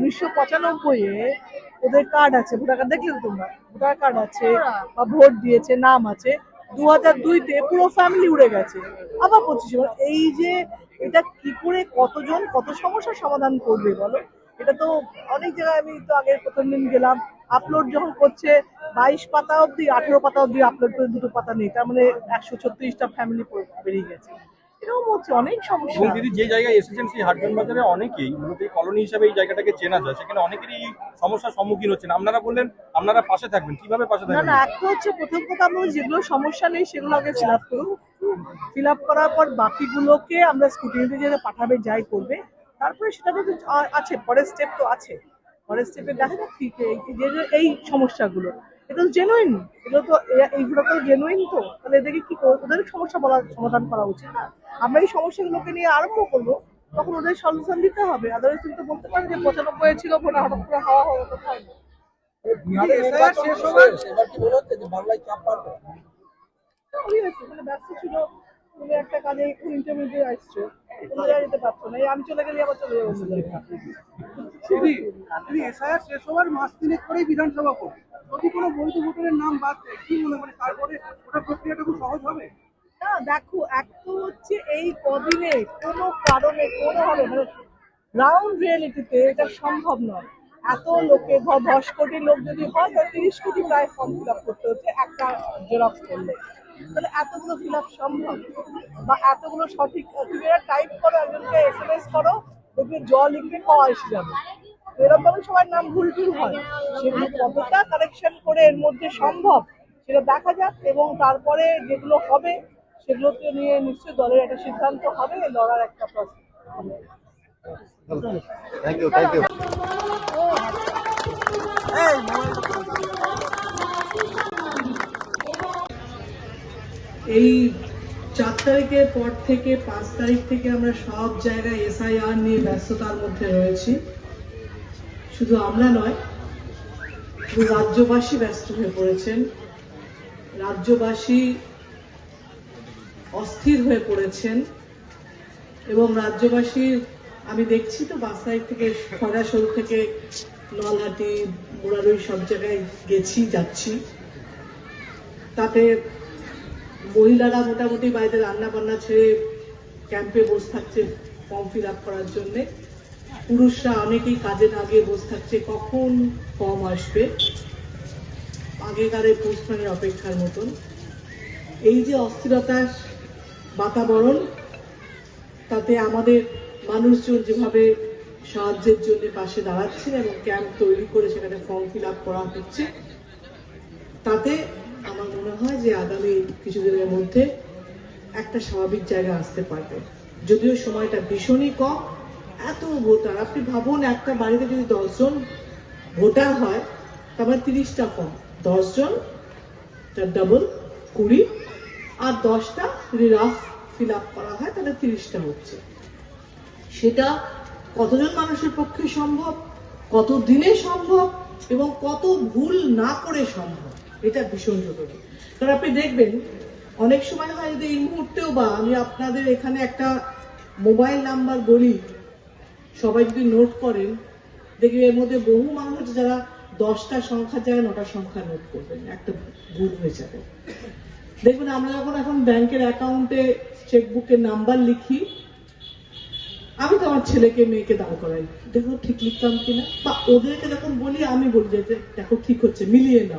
উনিশশো পঁচানব্বইয়ে ওদের কার্ড আছে, ভোটার কার্ড দেখলে তোমরা? ভোটার কার্ড আছে, বা ভোট দিয়েছে, নাম আছে দু হাজার দুইতে পুরো ফ্যামিলি উড়ে গেছে। আবার পঁচিশে এই যে এটা কি করে কতজন, কত সমস্যার সমাধান করবে বলো? এটা তো অনেক জায়গায় আমি তো আগে প্রথম দিন গেলাম আপলোড যখন করছে, বাইশ পাতা অবধি, আঠেরো পাতা অবধি আপলোড করে দুটো পাতা নেই, তার মানে একশো ছত্রিশটা ফ্যামিলি বেরিয়ে গেছে। এরকম হচ্ছে অনেক সমস্যা। এবং দিদি যে জায়গায় এসেছেন সেই হাটগান বাজারে অনেকেই মূলত এই কলোনি হিসাবে এই জায়গাটাকে চেনা যায়। সেখানে অনেকেরই এই সমস্যার সম্মুখীন হচ্ছেন। আপনারা বললেন আপনারা পাশে থাকবেন। কীভাবে পাশে থাকবেন না একটা হচ্ছে প্রথম কথা আমরা যেগুলো সমস্যা নেই সেগুলো আগে ফিল আপ করুন। ফিল আপ করার পর বাকিগুলোকে আমরা স্কুটিনিতে যেটা পাঠাবে যাই করবে। তারপরে সেটা তো আছে পরের স্টেপ তো আছে। পরের স্টেপে দেখা এই যে এই সমস্যাগুলো। এটা তো জেনুইন এগুলো তো এইগুলো তো জেনুইন তো? তাহলে এদেরকে কি করব ওদের সমস্যা বলা সমাধান করা উচিত না। আমরা এই সমস্যাগুলোকে নিয়ে আরম্ভ করব তখন ওদের সলিউশন দিতে হবে। আদারওয়াইজ তুমি তো বলতে পারো যে পঁচানব্বই ছিল ভোট হঠাৎ করে হাওয়া হওয়ার কথা হয় না ব্যস্ত ছিল তুমি একটা কাজে ইন্টারভিউ আসছো। তুমি যেতে পারছ না। এই আমি চলে গেলে আবার চলে যাব। শেষ হওয়ার মাস বিধানসভা নাম বাদ কি মনে মানে তারপরে খুব সহজ হবে? দেখো, এক তো হচ্ছে এই কদিনে কোনো কারণে, কোনো হবে মানে গ্রাউন্ড রিয়েলিটিতে এটা সম্ভব নয়। এত লোকে ধর দশ কোটি লোক যদি হয়, তাহলে তিরিশ কোটি প্রায় ফর্ম ফিল আপ করতে হচ্ছে একটা জেরক্স করলে। এতগুলো ফিল আপ সম্ভব? বা এতগুলো সঠিক টাইপ করো, একজনকে এস এম এস করো দেখবে জ লিখবে ক এসে যাবে। তো এরকম ভাবে সবার নাম ভুল ভুল হয়। সেগুলো কতটা কারেকশন করে এর মধ্যে সম্ভব সেটা দেখা যাক এবং তারপরে যেগুলো হবে সেগুলোকে নিয়ে নিশ্চয়ই দলের একটা সিদ্ধান্ত হবে লড়ার একটা process thank you thank you এই চার তারিখের পর থেকে, পাঁচ তারিখ থেকে আমরা সব জায়গায় এসআইআর নিয়ে ব্যস্ততার মধ্যে রয়েছি। শুধু আমরা নয় শুধু রাজ্যবাসী ব্যস্ত হয়ে পড়েছেন। রাজ্যবাসী অস্থির হয়ে পড়েছেন এবং রাজ্যবাসী, আমি দেখছি তো পাঁচ তারিখ থেকে খরাসোল থেকে নলহাটি, মুরারই সব জায়গায় গেছি, যাচ্ছি। তাতে মহিলারা মোটামুটি বাইরে রান্না বান্না ছেড়ে ক্যাম্পে বসে থাকছে ফর্ম ফিল আপ করার জন্য। পুরুষরা অনেকেই কাজে না গিয়ে বসে থাকছে। কখন ফর্ম আসবে? আগেকারের পোস্টম্যানের অপেক্ষার মতন। এই যে অস্থিরতার বাতাবরণ, তাতে আমাদের মানুষজন যেভাবে সাহায্যের জন্য পাশে দাঁড়াচ্ছেন এবং ক্যাম্প তৈরি করে সেখানে ফর্ম ফিল আপ করা হচ্ছে, তাতে মনে হয় যে আগামী কিছুদিনের মধ্যে একটা স্বাভাবিক জায়গা আসতে পারবে। যদিও সময়টা ভীষণই কম, এত ভোটার। আপনি ভাবুন, একটা বাড়িতে যদি দশজন ভোটার হয় তার মানে তিরিশটা ফর্ম দশজন, তার ডাবল কুড়ি, আর দশটা যদি রাফ ফিল আপ করা হয়, তাহলে তিরিশটা হচ্ছে। সেটা কতজন মানুষের পক্ষে সম্ভব? কত দিনে সম্ভব? এবং কত ভুল না করে সম্ভব? এটা ভীষণ জরুরি। কারণ আপনি দেখবেন, অনেক সময় হয় যদি এই মুহূর্তেও বা আমি আপনাদের এখানে একটা মোবাইল নাম্বার বলি, সবাই যদি নোট করেন, দেখবেন এর মধ্যে বহু মানুষ যারা দশটা সংখ্যা জায়গায় নটা সংখ্যা নোট করবেন। একটা ভুল হয়ে যাবে। দেখবেন আমরা যখন এখন ব্যাংকের অ্যাকাউন্টে চেকবুকের নাম্বার লিখি, আমি তো আমার ছেলেকে, মেয়েকে দাঁড় করাই। দেখো ঠিক লিখতাম কিনা? বা ওদেরকে যখন বলি, আমি বলি যে, দেখো ঠিক হচ্ছে, মিলিয়ে নাও।